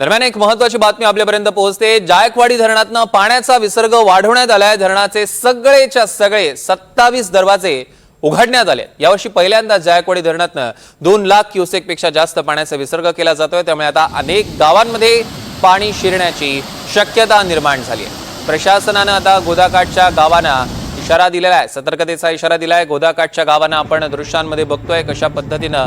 दरम्यान एक महत्वाची बातमी आपल्यापर्यंत पोहोचते. जायकवाडी धरणातनं पाण्याचा विसर्ग वाढवण्यात आलाय. धरणाचे सगळेच्या सगळे सत्तावीस दरवाजे उघडण्यात आले. यावर्षी पहिल्यांदा जायकवाडी धरणातनं दोन लाख क्युसेकपेक्षा जास्त पाण्याचा विसर्ग केला जातोय. त्यामुळे आता अनेक गावांमध्ये पाणी शिरण्याची शक्यता निर्माण झाली आहे. प्रशासनानं आता गोदाकाठच्या गावांना इशारा दिलेला आहे. सतर्कतेचा इशारा दिलाय. गोदाकाठच्या गावांना आपण दृश्यांमध्ये बघतोय कशा पद्धतीनं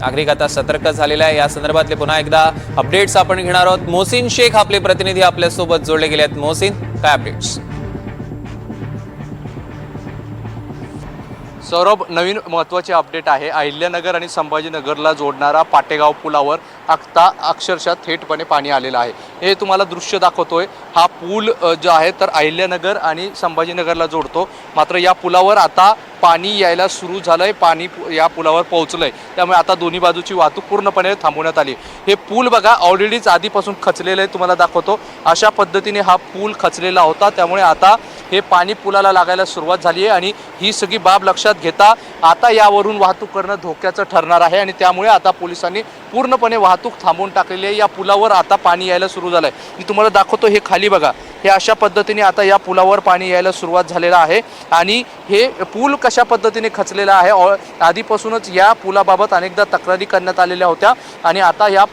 नागरिक आता सतर्क झालेला आहे. या संदर्भातले पुन्हा एकदा अपडेट्स आपण घेणार आहोत. मोसिन शेख आपले प्रतिनिधी आपल्यासोबत जोडले गेले आहेत मोसिन काय अपडेट्स सौरभ नवीन महत्त्वाचे अपडेट आहे. अहिल्यानगर आणि संभाजीनगरला जोडणारा पाटेगाव पुलावर आत्ता अक्षरशः थेटपणे पाणी आलेलं आहे. हे तुम्हाला दृश्य दाखवतोय. हा पूल जो आहे तर अहिल्यानगर आणि संभाजीनगरला जोडतो. मात्र या पुलावर आता पाणी यायला सुरू झालं आहे पाणी या पुलावर पोहोचलं आहे त्यामुळे आता दोन्ही बाजूची वाहतूक पूर्णपणे थांबवण्यात आली. हे पूल बघा ऑलरेडीच आधीपासून खचलेलं आहे तुम्हाला दाखवतो. अशा पद्धतीने हा पूल खचलेला होता. त्यामुळे आता हे पाणी पुलाला लागायला सुरुवात झाली आहे आणि ही सगळी बाब लक्षात घेता आता यावरून वाहतूक करणं धोक्याचं ठरणार आहे आणि त्यामुळे आता पोलिसांनी पूर्णपणे वाहतूक थांबवून टाकलेली आहे. या पुलावर आता पाणी यायला सुरू झालं आहे मी तुम्हाला दाखवतो हे खाली बघा. हे अशा पद्धतीने आता या पुलावर पाणी यायला सुरुवात झालेलं आहे आणि हे पूल कशा पद्धतीने खचलेला आहे? ऑ- आधीपासूनच या पुलाबाबत अनेकदा तक्रारी करण्यात आलेल्या होत्या आणि आता या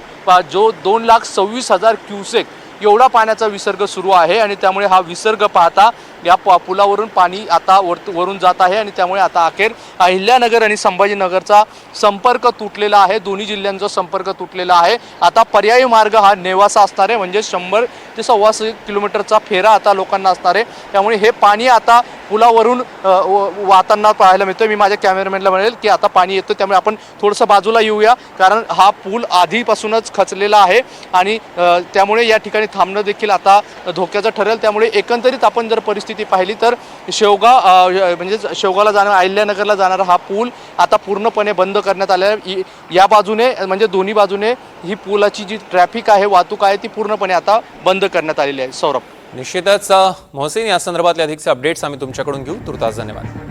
जो दोन लाख सव्वीस हजार क्युसेक एवढा पाण्याचा विसर्ग सुरू आहे आणि त्यामुळे हा विसर्ग पाहता या प- पुलावरून पाणी आता वर वरून जात आहे आणि त्यामुळे आता अखेर अहिल्यानगर आणि संभाजीनगरचा संपर्क तुटलेला आहे. दोन्ही जिल्ह्यांचा संपर्क तुटलेला आहे. आता पर्यायी मार्ग हा नेवासा असणार आहे. म्हणजे शंभर ते सव्वाशे किलोमीटरचा फेरा आता लोकांना असणार आहे. त्यामुळे हे पाणी आता पुलावरून व- वाहताना पाहायला मिळतं मी माझ्या कॅमेरामॅनला म्हणेल की आता पाणी येतं त्यामुळे आपण थोडंसं बाजूला येऊया. कारण हा पूल आधीपासूनच खचलेला आहे आणि त्यामुळे या ठिकाणी थांबणं देखील आता धोक्याचं ठरेल. त्यामुळे एकंदरीत आपण जर परिस्थिती पाहिली तर शेवगा म्हणजे शेवगाला जाणार अहिल्यानगरला जाणारा हा पूल आता पूर्णपणे बंद करण्यात आलेला आहे. या बाजूने म्हणजे दोन्ही बाजूने ही पुलाची जी ट्रॅफिक आहे वाहतूक आहे ती पूर्णपणे आता बंद करण्यात आलेली आहे. सौरभ. निश्चितच अ, मोहसिन या संदर्भातले अधिकचे अपडेट्स आम्ही तुमच्याकडून घेऊ. तुर्तास धन्यवाद.